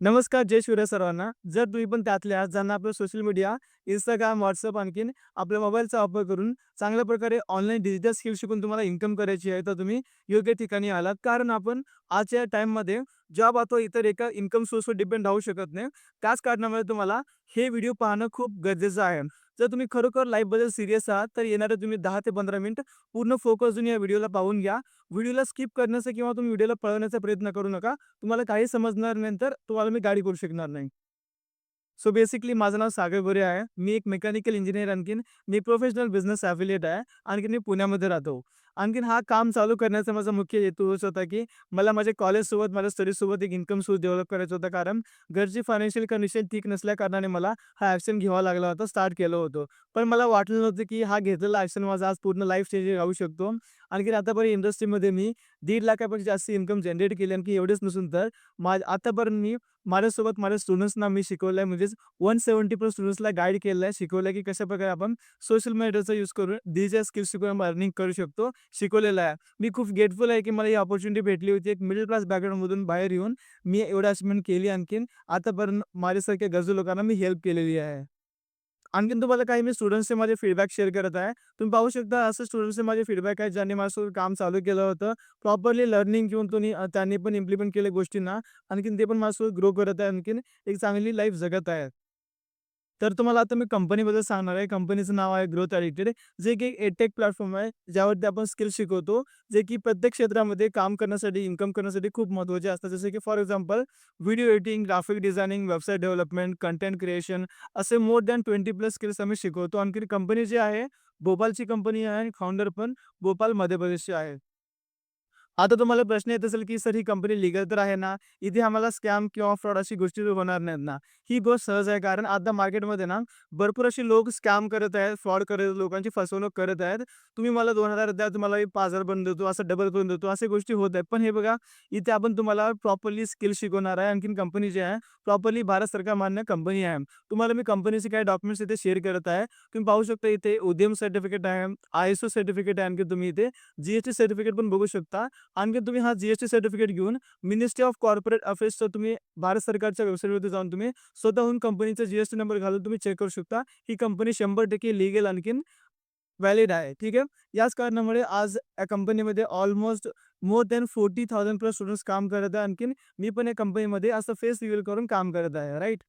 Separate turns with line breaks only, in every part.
नमस्कार, जय शिवराय सर्वांना. जर तुम्ही पण त्यातले आहात ज्यांना आपलं सोशल मीडिया, इंस्टाग्राम व्हॉट्सअप आणखीन आपल्या मोबाईलचा वापर करून चांगल्या प्रकारे ऑनलाईन डिजिटल स्किल शिकून तुम्हाला इन्कम करायची आहे, तर तुम्ही योग्य ठिकाणी आलात. कारण आपण आजच्या टाईममध्ये जॉब अथवा इतर एका इन्कम सोर्सवर डिपेंड राहू शकत नाही. त्याच कारणामुळे तुम्हाला हे व्हिडिओ पाहणं खूप गरजेचं आहे. जर तुम्ही खरोखर लाईफबद्दल सिरियस आहात, तर येणारे तुम्ही दहा ते 15 मिनिट पूर्ण फोकस देऊन या व्हिडिओला पाहून घ्या. व्हिडिओला स्किप करण्याचा किंवा तुम्ही व्हिडिओला पळवण्याचा प्रयत्न करू नका. तुम्हाला काही समजणार नाही, तर तुम्हाला मी गाडी करू शकणार नाही. सो बेसिकली माझं नाव सागर गोरे आहे. मी एक मेकॅनिकल इंजिनियर आणखीन मी प्रोफेशनल बिझनेस ॲफिलिएट आहे. आणखीन मी पुण्यामध्ये राहतो. आणखीन हा काम चालू करण्याचा माझा मुख्य हेतू हाच होता, की मला माझ्या कॉलेजसोबत, माझ्या स्टडीजसोबत एक इन्कम सोर्स डेव्हलप करायचं होता. कारण घरची फायनान्शियल कंडिशन ठीक नसल्या कारणाने मला हा ॲक्शन घ्यावा लागला होता, स्टार्ट केलं होतं. पण मला वाटलं नव्हतं, की हा घेतलेला ॲक्शन माझा आज पूर्ण लाईफ चेंजिंग राहू शकतो. आणखी आतापर्यंत इंडस्ट्रीमध्ये मी दीड लाखापेक्षा जास्त इन्कम जनरेट केली. आणखी एवढेच नसून तर मा आतापर्यंत मी माझ्यासोबत माझ्या स्टुडंट्सना मी शिकवलं आहे. म्हणजेच 170 प्लस स्टुडंट्सला गाईड केलं आहे. शिकवलं की कशाप्रकारे आपण सोशल मीडियाचा यूज करून डिजिटल स्किल्स शिकून अर्निंग करू शकतो, शिकवलेलं आहे. मी खूप ग्रेटफुल आहे, की मला ही ऑपॉर्च्युनिटी भेटली होती. एक मिडल क्लास बॅकग्राऊंडमधून बाहेर येऊन मी एवढं अचिव्हमेंट केली. आणखीन आतापर्यंत माझ्यासारख्या गरजू लोकांना मी हेल्प केलेली आहे. आणखीन तुम्हाला काही मी स्टुडंट्सचे माझे फीडबॅक शेअर करत आहे. तुम्ही पाहू शकता असं स्टुडंट्सचे माझे फीडबॅक आहेत, ज्यांनी माझ्यासोबत काम चालू केलं होतं. प्रॉपरली लर्निंग घेऊन तुम्ही त्यांनी पण इम्प्लिमेंट केल्या गोष्टींना. आणखीन ते पण माझ्यासोबत ग्रो करत आहे. आणखीन एक चांगली लाईफ जगत आहे तर तुम्हाला आता मी कंपनीबद्दल सांगणार आहे. कंपनीचं नाव आहे ग्रोथ ॲडिक्टेड. जे की एक प्लॅटफॉर्म आहे, ज्यावरती आपण स्किल्स शिकवतो. जे की प्रत्येक क्षेत्रामध्ये काम करण्यासाठी, इन्कम करण्यासाठी खूप महत्त्वाचे असतात. जसे की for example video editing, graphic designing, website development, content creation असे मोर दॅन 20 प्लस स्किल्स आम्ही शिकवतो. आणखी कंपनी जी आहे, भोपालची कंपनी आहे आणि फाउंडर पण भोपाल मध्य प्रदेशची आहे. आता तुम्हाला प्रश्न येत असेल, की सर ही कंपनी लिगल तर आहे ना? इथे आम्हाला स्कॅम किंवा फ्रॉड अशी गोष्टी होणार नाहीत ना? ही गोष्ट सहज आहे. कारण आता मार्केटमध्ये ना भरपूर अशी लोक स्कॅम करत आहेत, फ्रॉड करत आहेत, लोकांची फसवणूक करत आहेत. तुम्ही मला दोन हजार द्या, तुम्हाला पाच हजार बंद देतो, असं डबल करून देतो, अशा गोष्टी होत आहेत. पण हे बघा, इथे आपण तुम्हाला प्रॉपरली स्किल शिकवणार आहे. आणखीन कंपनी जी आहे, प्रॉपरली भारत सरकार मान्य कंपनी आहे. तुम्हाला मी कंपनीचे काही डॉक्युमेंट्स इथे शेअर करत आहे. तुम्ही पाहू शकता इथे उद्यम सर्टिफिकेट आहे, आय-एस-ओ सर्टिफिकेट आहे. आणखी तुम्ही इथे जी-एस-टी सर्टिफिकेट पण बघू शकता. आणखीन तुम्ही हा जी-एस-टी सर्टिफिकेट घेऊन मिनिस्ट्री ऑफ कॉर्पोरेट अफेअर्सचं तुम्ही भारत सरकारच्या वेबसाईटवरती जाऊन तुम्ही स्वतःहून कंपनीचा जी-एस-टी नंबर घालून तुम्ही चेक करू शकता. ही कंपनी 100% लीगल आणखीन व्हॅलिड आहे. ठीक आहे. याच कारणामुळे आज या कंपनीमध्ये almost more than 40,000 plus students काम करत आहे. आणखीन मी पण या कंपनीमध्ये असं फेस रिव्हील करून काम करत आहे. राईट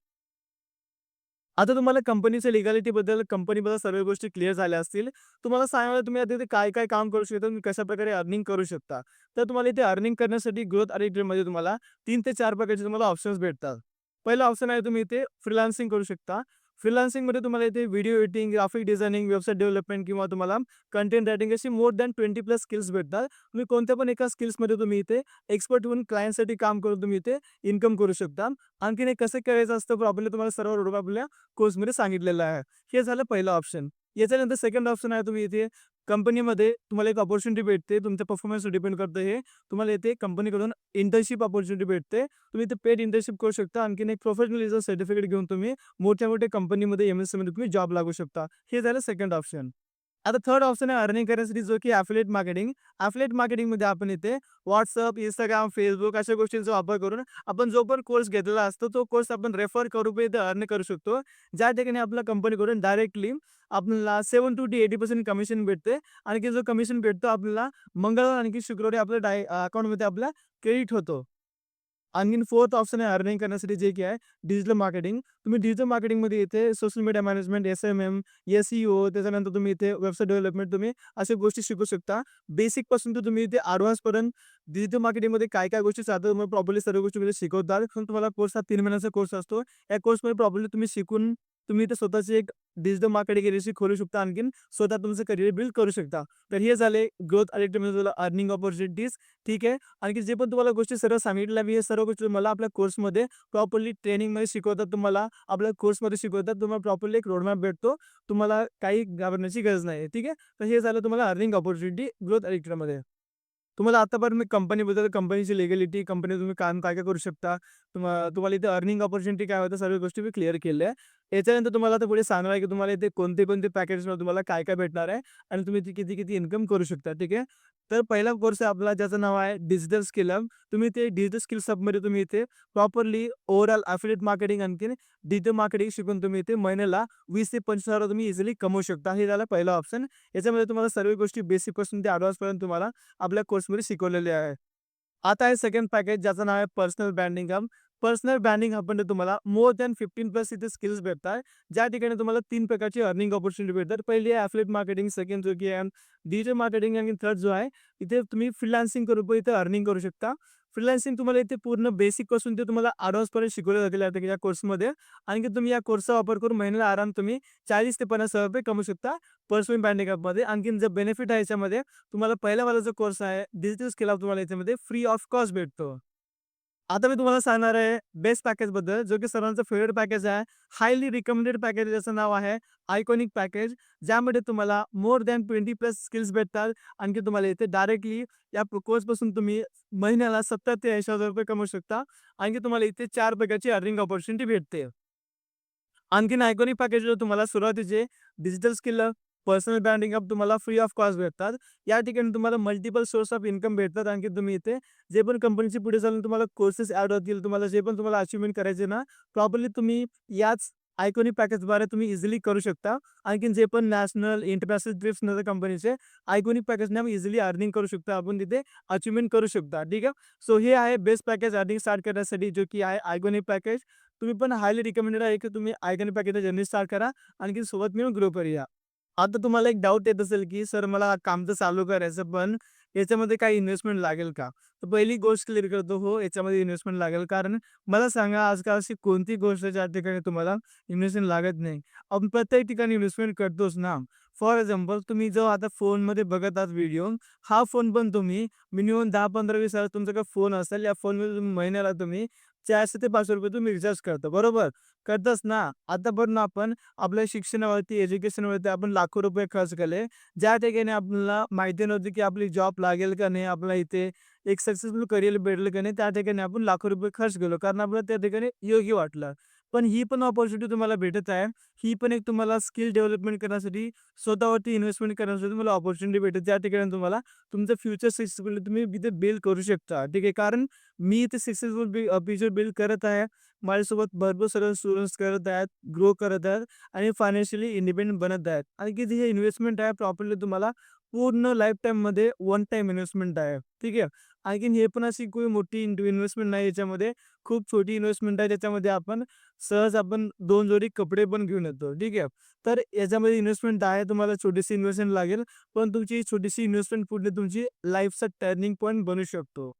आता तुम्हाला कंपनीच्या लिगॅलिटीबद्दल कंपनीबद्दल सर्व गोष्टी क्लिअर झाल्या असतील. तुम्हाला सांगायला तुम्ही आता इथे काय-काय काम करू शकता, तुम्ही कशाप्रकारे अर्निंग करू शकता. तर तुम्हाला इथे अर्निंग करण्यासाठी ग्रोथ ॲडिक्टेडमध्ये तुम्हाला तीन ते चार प्रकारचे तुम्हाला ऑप्शन्स भेटतात. पहिला ऑप्शन आहे तुम्ही इथे फ्रीलान्सिंग करू शकता. फ्रीलान्सिंगमध्ये तुम्हाला इथे video editing, graphic designing, website development किंवा तुम्हाला कंटेंट रायटिंग अशी मोर दॅन 20 प्लस स्किल्स भेटतात. तुम्ही कोणत्या पण एका स्किल्समध्ये तुम्ही इथे एक्सपर्ट होऊन क्लायंटसाठी काम करून तुम्ही इथे इन्कम करू शकता. आणखीन हे कसं करायचं असतं प्रॉब्लेम तुम्हाला सर्व रोडमॅप आपल्या कोर्समध्ये सांगितलेलं आहे. हे झालं पहिलं ऑप्शन. याच्यानंतर सेकंड ऑप्शन आहे तुम्ही इथे कंपनीमध्ये तुम्हाला एक अपॉर्च्युनिटी भेटते. तुमच्या परफॉर्मन्सवर डिपेंड करतं हे. तुम्हाला इथे कंपनीकडून इंटर्नशिप अपॉर्च्युनिटी भेटते. तुम्ही इथे पेड इंटर्नशिप करू शकता. आणखीन एक प्रोफेशनलिझम सर्टिफिकेट घेऊन तुम्ही मोठ्या-मोठ्या कंपनीमध्ये, एम एस सीमध्ये तुम्ही जॉब लागू शकता. हे झालं सेकंड ऑप्शन. आता थर्ड ऑप्शन आहे अर्निंग करण्यासाठी जो की ॲफिलेट मार्केटिंग. ॲफिलेट मार्केटिंगमध्ये आपण इथे व्हॉट्सअप इंस्टाग्राम फेसबुक अशा गोष्टींचा वापर करून आपण जो पण कोर्स घेतलेला असतो, तो कोर्स आपण रेफर करून इथे अर्न करू शकतो. ज्या ठिकाणी आपल्या कंपनीकडून डायरेक्टली आपल्याला 70-80% कमिशन भेटते. आणखी जो कमिशन भेटतो आपल्याला मंगळवार आणखी शुक्रवारी आपल्या डाय अकाउंटमध्ये आपल्या क्रेडिट होतो. आणखीन फोर्थ ऑप्शन आहे अर्निंग करण्यासाठी जे की आहे डिजिटल मार्केटिंग. तुम्ही डिजिटल मार्केटिंगमध्ये इथे social media management, SMM, SEO त्याच्यानंतर तुम्ही इथे वेबसाईट डेव्हलपमेंट तुम्ही अशा गोष्टी शिकू शकता. बेसिकपासून तर तुम्ही इथे एडवान्सपर्यंत डिजिटल मार्केटिंगमध्ये काय-काय गोष्टी चालतात मग प्रॉपरली सर्व गोष्टी शिकवतात. पण तुम्हाला कोर्स हा तीन महिन्याचा कोर्स असतो. या कोर्समध्ये प्रॉपरली तुम्ही शिकून तुम्ही इथे स्वतःची एक डिजिटल मार्केटिंग एजन्सी खोलू शकता. आणखीन स्वतः तुमचं करिअर बिल्ड करू शकता. तर हे झाले ग्रोथ ॲडिक्टेडमध्ये तुम्हाला अर्निंग ऑपॉर्च्युनिटीज ठीक आहे. आणखी जे पण तुम्हाला गोष्टी सर्व सांगितल्या मी हे सर्व गोष्टी तुम्हाला आपल्या कोर्समध्ये प्रॉपरली ट्रेनिंगमध्ये शिकवतात. तुम्हाला आपल्या कोर्समध्ये शिकवतात. तुम्हाला प्रॉपरली एक रोडमॅप भेटतो. तुम्हाला काही घाबरण्याची गरज नाही. ठीक आहे. तर हे झालं तुम्हाला अर्निंग ऑपॉर्च्युनिटी ग्रोथ ॲडिक्टेडमध्ये. तुम्हाला आतापर्यंत मी कंपनीबद्दल, कंपनीची लिगॅलिटी कंपनी तुम्ही काम काय-काय करू शकता, तुम्हाला इथे अर्निंग ऑपॉर्च्युनिटी काय होतं, सर्व गोष्टी मी क्लिअर केल्या आहे. याच्यानंतर तुम्हाला आता पुढे सांगणार आहे, की तुम्हाला इथे कोणते-कोणते पॅकेजमध्ये तुम्हाला काय-काय भेटणार आहे आणि तुम्ही किती-किती इन्कम करू शकता. ठीक आहे. तर पहिला कोर्स आहे आपला ज्याचं नाव आहे डिजिटल स्किल हब. तुम्ही ते डिजिटल स्किल सबमध्ये तुम्ही इथे प्रॉपरली ओव्हरऑल अफिलेट मार्केटिंग आणखीन डिजिटल मार्केटिंग शिकून तुम्ही इथे महिन्याला वीस ते 25,000 तुम्ही इझिली कमवू शकता. हे झालं पहिला ऑप्शन. याच्यामध्ये तुम्हाला सर्व गोष्टी बेसिकपासून ते ॲडव्हान्सपर्यंत तुम्हाला आपल्या कोर्समध्ये शिकवलेले आहे. आता आहे सेकंड पॅकेज ज्याचं नाव आहे personal branding hub. Personal branding हबमध्ये तुम्हाला मोर दॅन 15 प्लस इथे स्किल्स भेटतात. ज्या ठिकाणी तुम्हाला तीन प्रकारची अर्निंग ऑपॉर्च्युनिटी भेटतात. पहिली आहे ॲफलेट मार्केटिंग, सेकंड जो की आहे डिजिटल मार्केटिंग आणि थर्ड जो आहे इथे तुम्ही फ्रीलान्सिंग करून पण इथे अर्निंग करू शकता. फ्रीलान्सिंग तुम्हाला इथे पूर्ण बेसिकपासून ते तुम्हाला एडवान्सपर्यंत शिकवलं जातील आता या कोर्समध्ये. आणखी तुम्ही या कोर्सचा वापर करून महिन्याला आराम तुम्ही 40 ते 50,000 रुपये कमवू शकता पर्सनल ब्रँडिंग ॲपमध्ये आणखीन जो बेनिफिट आहे याच्यामध्ये तुम्हाला पहिलावाला जो कोर्स आहे डिजिटल स्किल तुम्हाला याच्यामध्ये फ्री ऑफ कॉस्ट भेटतो. आता मी तुम्हाला सांगणार आहे बेस्ट पॅकेजबद्दल जो की सर्वांचा फेवरेट पॅकेज आहे. हायली रिकमेंडेड पॅकेज ज्याचं नाव आहे आयकॉनिक पॅकेज. ज्यामध्ये तुम्हाला मोर दॅन 20 प्लस स्किल्स भेटतात. आणखी तुम्हाला इथे डायरेक्टली या कोर्सपासून तुम्ही महिन्याला 70 ते 80,000 रुपये कमवू शकता. आणखी तुम्हाला इथे चार प्रकारची अर्निंग ऑपॉर्च्युनिटी भेटते. आणखीन आयकॉनिक पॅकेज तुम्हाला सुरुवातीचे digital skill personal branding up तुम्हाला फ्री ऑफ कॉस्ट भेटतात. या ठिकाणी तुम्हाला मल्टिपल सोर्स ऑफ इन्कम भेटतात. आणखी तुम्ही इथे जे पण कंपनीचे पुढे चालून तुम्हाला कोर्सेस ॲड होतील, तुम्हाला जे पण तुम्हाला अचिव्हमेंट करायचे ना, प्रॉपरली तुम्ही याच आयकॉनिक पॅकेजद्वारे तुम्ही इझिली करू शकता. आणखीन जे पण नॅशनल, इंटरनॅशनल ट्रिप्स नव्हे कंपनीचे आयकॉनिक पॅकेजने इझिली अर्निंग करू शकता. आपण तिथे अचिव्हमेंट करू शकता. ठीक आहे. सो हे आहे बेस्ट पॅकेज अर्निंग स्टार्ट करण्यासाठी जो की आहे आयकॉनिक पॅकेज. तुम्ही पण हायली रिकमेंडेड आहे की तुम्ही आयकॉनिक पॅकेजचा जर्नी स्टार्ट करा. आणखी सोबत मिळून ग्रो करूया. आता तुम्हाला एक डाऊट येत असेल की सर मला काम तर चालू करायचं पण याच्यामध्ये काही इन्व्हेस्टमेंट लागेल का? तर पहिली गोष्ट क्लिअर करतो हो, याच्यामध्ये इन्व्हेस्टमेंट लागेल. कारण मला सांगा आजकाल अशी कोणती गोष्ट ज्या ठिकाणी तुम्हाला इन्व्हेस्टमेंट लागत नाही. आपण प्रत्येक ठिकाणी इन्व्हेस्टमेंट करतोच ना. फॉर एक्झाम्पल तुम्ही जो आता फोनमध्ये बघत आहात व्हिडिओ, हा फोन पण तुम्ही मिनिमम दहा पंधरा वीस हजार तुमचा फोन असेल, या फोनमध्ये तुम्ही महिन्याला तुम्ही 400 ते पाचशे रुपये तुम्ही रिचार्ज करता. बरोबर? करताच ना. आतापर्यंत आपण आपल्या शिक्षणावरती, एज्युकेशनवरती आपण लाखो रुपये खर्च केले. ज्या ठिकाणी आपल्याला माहिती नव्हती की आपली जॉब लागेल का नाही, आपल्याला इथे एक सक्सेसफुल करिअर भेटेल का नाही, त्या ठिकाणी आपण लाखो रुपये खर्च केलो. कारण आपल्याला त्या ठिकाणी योग्य वाटलं. पण ही पण ऑपॉर्च्युनिटी तुम्हाला भेटत आहे. ही पण एक तुम्हाला स्किल डेव्हलपमेंट करण्यासाठी, स्वतःवरती इन्व्हेस्टमेंट करण्यासाठी तुम्हाला ऑपॉर्च्युनिटी भेटते. त्या ठिकाणी तुम्हाला तुमचं फ्युचर सक्सेसफुल तुम्ही इथे बिल्ड करू शकता. ठीक आहे. कारण मी इथे सक्सेसफुल फ्युचर बिल्ड करत आहे. माझ्यासोबत भरपूर सर्व स्टुडंट्स करत आहेत, ग्रो करत आहेत आणि फायनान्शियली इंडिपेंडेंट बनत आहेत. आणि की हे इन्व्हेस्टमेंट आहे प्रॉपरली तुम्हाला पूर्ण लाईफ टाईममध्ये वन टाईम इन्व्हेस्टमेंट आहे. ठीक आहे. आणखीन हे पण अशी काही मोठी इन्व्हेस्टमेंट नाही याच्यामध्ये. खूप छोटी इन्व्हेस्टमेंट आहे. ज्याच्यामध्ये आपण सहज आपण दोन जोडी कपडे पण घेऊन येतो. ठीक आहे. तर याच्यामध्ये इन्व्हेस्टमेंट आहे. तुम्हाला छोटीशी इन्व्हेस्टमेंट लागेल. पण तुमची छोटीशी इन्व्हेस्टमेंट पुढे तुमची लाईफचा टर्निंग पॉईंट बनू शकतो.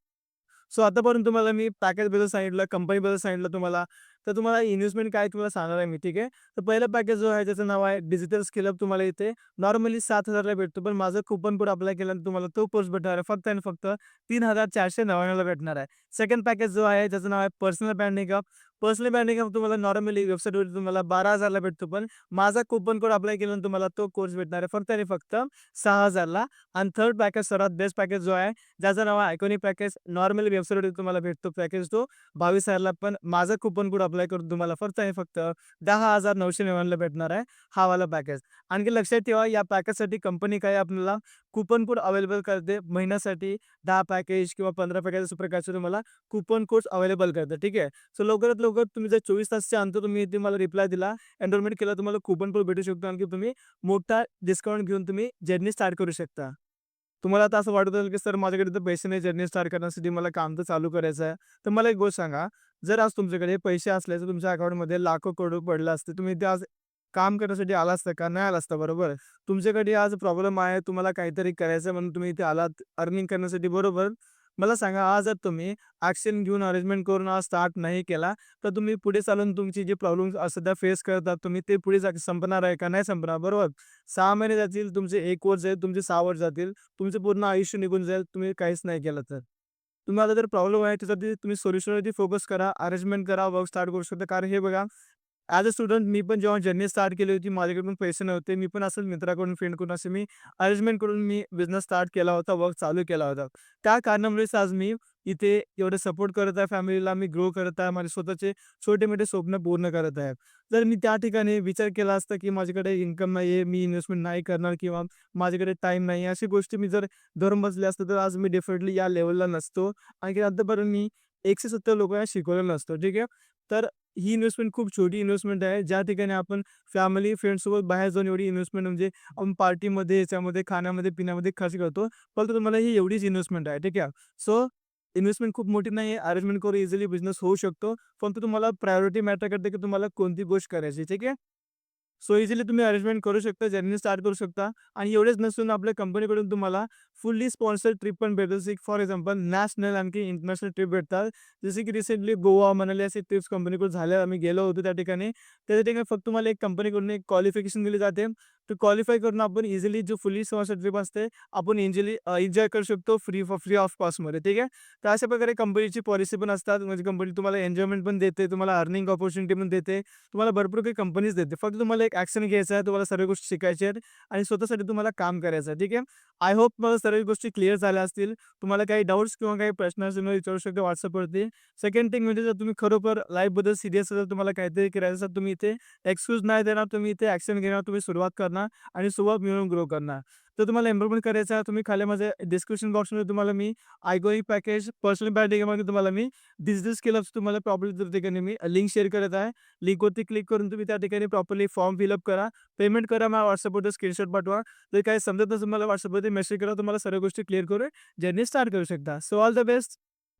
सो आतापर्यंत तुम्हाला मी पॅकेजबद्दल सांगितलं, कंपनीबद्दल सांगितलं तुम्हाला. तर तुम्हाला इन्व्हेस्टमेंट काय तुम्हाला सांगणार आहे मी. ठीक आहे. तर पहिला पॅकेज जो आहे त्याचं नाव आहे डिजिटल स्किलअप तुम्हाला इथे नॉर्मली सात हजारला भेटतो. पण माझं कुपन कोड अप्लाय केल्यानंतर तुम्हाला तो कोर्स भेटणार आहे फक्त आणि फक्त तीन हजार चारशे नव्याण्णवला भेटणार आहे. सेकंड पॅकेज जो आहे त्याचं नाव आहे personal branding hub. Personal branding hub तुम्हाला नॉर्मली वेबसाईटवर तुम्हाला बारा हजारला भेटतो. पण माझा कुपन कोड अप्लाय केल्यानंतर तुम्हाला तो कोर्स भेटणार आहे फक्त आणि फक्त सहा हजारला आणि थर्ड पॅकेज सर्वात बेस्ट पॅकेज जो आहे ज्याचं नाव आहे आयकॉनिक पॅकेज. नॉर्मली वेबसाईटवर तुम्हाला भेटतो पॅकेज तो बावीस हजारला पण माझा कुपन कोड अप्लाय करून तुम्हाला फक्त आणि फक्त 10,999 ला भेटणार आहे हा वाला पॅकेज. आणखी लक्षात ठेवा या पॅकेजसाठी कंपनी काय आपल्याला कुपन कोड अवेलेबल करते. महिन्यासाठी दहा पॅकेज किंवा 15 पॅकेज असं प्रकारचे तुम्हाला कुपन कोड्स अवेलेबल करते. ठीक आहे. सो लवकरात लवकर तुम्ही जर चोवीस तासच्या अंतर तुम्ही इथे मला रिप्लाय दिला, एनरोलमेंट केला तुम्हाला कुपन कोड भेटू शकतो. आणखी तुम्ही मोठा डिस्काउंट घेऊन तुम्ही जर्नी स्टार्ट करू शकता. तुम्हाला आता असं वाटत असेल की सर माझ्याकडे तर पैसे नाही जर्नी स्टार्ट करण्यासाठी मला काम तर चालू करायचं आहे. तर मला एक गोष्ट सांगा, जर आज तुमच्याकडे पैसे असले तर तुमच्या अकाउंटमध्ये लाखो करोडो पडलं असते. तुम्ही ते आज काम करण्यासाठी आला असता का? नाही आला असता. बरोबर. तुमच्याकडे आज प्रॉब्लेम आहे. तुम्हाला काहीतरी करायचं म्हणून तुम्ही इथे आलात अर्निंग करण्यासाठी. बरोबर. मला सांगा आज जर तुम्ही ॲक्शन घेऊन अरेंजमेंट करून आज स्टार्ट नाही केला, तर तुम्ही पुढे चालून तुमची जी प्रॉब्लेम्स सध्या फेस करतात तुम्ही ते पुढे जा संपणार आहे का? नाही संपणार. बरोबर. सहा महिने जातील, तुमचे एक वर्ष जाईल, तुमचे सहा वर्ष जातील. तुमचं पूर्ण आयुष्य निघून जाईल तुम्ही काहीच नाही केलं तर. तुम्हाला जर प्रॉब्लेम आहे त्याच्यावरती तुम्ही सोल्युशनवरती फोकस करा, अरेंजमेंट करा, वर्क स्टार्ट करू शकता. कारण हे बघा ॲज अ स्टुडंट मी पण जेव्हा जर्नी स्टार्ट केली होती माझ्याकडून पैसे नव्हते. मी पण असंच मित्राकडून, फ्रेंडकडून असे मी अरेंजमेंट करून मी बिझनेस स्टार्ट केला होता, वर्क चालू केला होता. त्या कारणामुळेच आज मी इथे एवढं सपोर्ट करत आहे फॅमिलीला मी ग्रो करत आहे. माझे स्वतःचे छोटे-मोठे स्वप्न पूर्ण करत आहे. जर मी त्या ठिकाणी विचार केला असता, की माझ्याकडे इन्कम नाही आहे, मी इन्व्हेस्टमेंट नाही करणार किंवा माझ्याकडे टाईम नाही आहे, गोष्टी मी जर धरून बसले असतं तर आज मी डेफिनेटली या लेवलला नसतो. आणखी आतापर्यंत मी 170 लोकांना शिकवलेलं नसतं. ठीक आहे. तर ही इन्व्हेस्टमेंट खूप छोटी इन्व्हेस्टमेंट आहे. ज्या ठिकाणी आपण फॅमिली, फ्रेंड्ससोबत बाहेर जाऊन एवढी इन्व्हेस्टमेंट म्हणजे आपण पार्टीमध्ये, याच्यामध्ये खाण्यामध्ये, पिण्यामध्ये खर्च करतो. परंतु तुम्हाला ही एवढीच इन्व्हेस्टमेंट आहे. ठीक आहे. सो इन्व्हेस्टमेंट खूप मोठी नाही अरेंजमेंट करून इझिली बिझनेस होऊ शकतो. परंतु तुम्हाला प्रायोरिटी मॅटर करते, की तुम्हाला कोणती गोष्ट करायची. ठीक आहे. सो इझिली तुम्ही अरेंजमेंट करू शकता, जर्नी स्टार्ट करू शकता आणि एवढेच नसून आपल्या कंपनीकडून तुम्हाला फुल्ली स्पॉन्सर्ड ट्रिप पण भेटेल. जसे फॉर एक्झाम्पल नॅशनल आणखी इंटरनॅशनल ट्रिप भेटतात. जसे की रिसेंटली गोवा, मनाली असे ट्रिप्स कंपनीकडून झाल्या. आम्ही गेलो होतो त्या ठिकाणी. त्या ठिकाणी फक्त तुम्हाला एक कंपनीकडून एक क्वालिफिकेशन दिली जाते. ते क्वालिफाय करून आपण इझिली जो फुली स्पॉन्सर्ड ट्रिप असते, आपण इंजिली एन्जॉय करू शकतो फ्री फॉर फ्री ऑफ कॉस्टमध्ये. ठीक आहे. तर अशा प्रकारे कंपनीची पॉलिसी पण असतात. म्हणजे कंपनी तुम्हाला एन्जॉयमेंट पण देते, तुम्हाला अर्निंग ऑपॉर्च्युनिटी पण देते. तुम्हाला भरपूर काही कंपनीज देते. फक्त तुम्हाला एक ॲक्शन घ्यायचा आहे. तुम्हाला सर्व गोष्टी शिकायच्या आहेत आणि स्वतःसाठी तुम्हाला काम करायचं आहे. ठीक आहे. आय होप मला सर्व गोष्टी क्लिअर झाल्या असतील. तुम्हाला काही डाउट्स किंवा काही प्रश्न असेल तर विचारू शकता व्हॉट्सअपवरती सेकंड थिंग म्हणजे जर तुम्ही खरोखर लाईफबद्दल सिरियस असाल, तुम्हाला काहीतरी करायचं असेल, तुम्ही इथे एक्सक्यूज नाही देणार. तुम्ही इथे ॲक्शन घेणार. तुम्ही सुरुवात करणार आणि सोबत मिळून ग्रो करणार. तर तुम्हाला इम्प्रूव्हमेंट करायचं आहे. तुम्ही खाली माझ्या डिस्क्रिप्शन बॉक्समध्ये तुम्हाला मी आयगोई पॅकेज पर्सनल ब्रँडिंगमध्ये तुम्हाला मी डिजिटल स्किलअप्स तुम्हाला प्रॉपरली त्या ठिकाणी मी लिंक शेअर करत आहे. लिंकवरती क्लिक करून तुम्ही त्या ठिकाणी प्रॉपरली फॉर्म फिल अप करा. पेमेंट करा. मला व्हॉट्सअपवरती स्क्रीनशॉट पाठवा. जर काही समजत नसेल मला व्हॉट्सअपवरती मेसेज करा. तुम्हाला सर्व गोष्टी क्लिअर करून जर्नी स्टार्ट करू शकता. So all the best.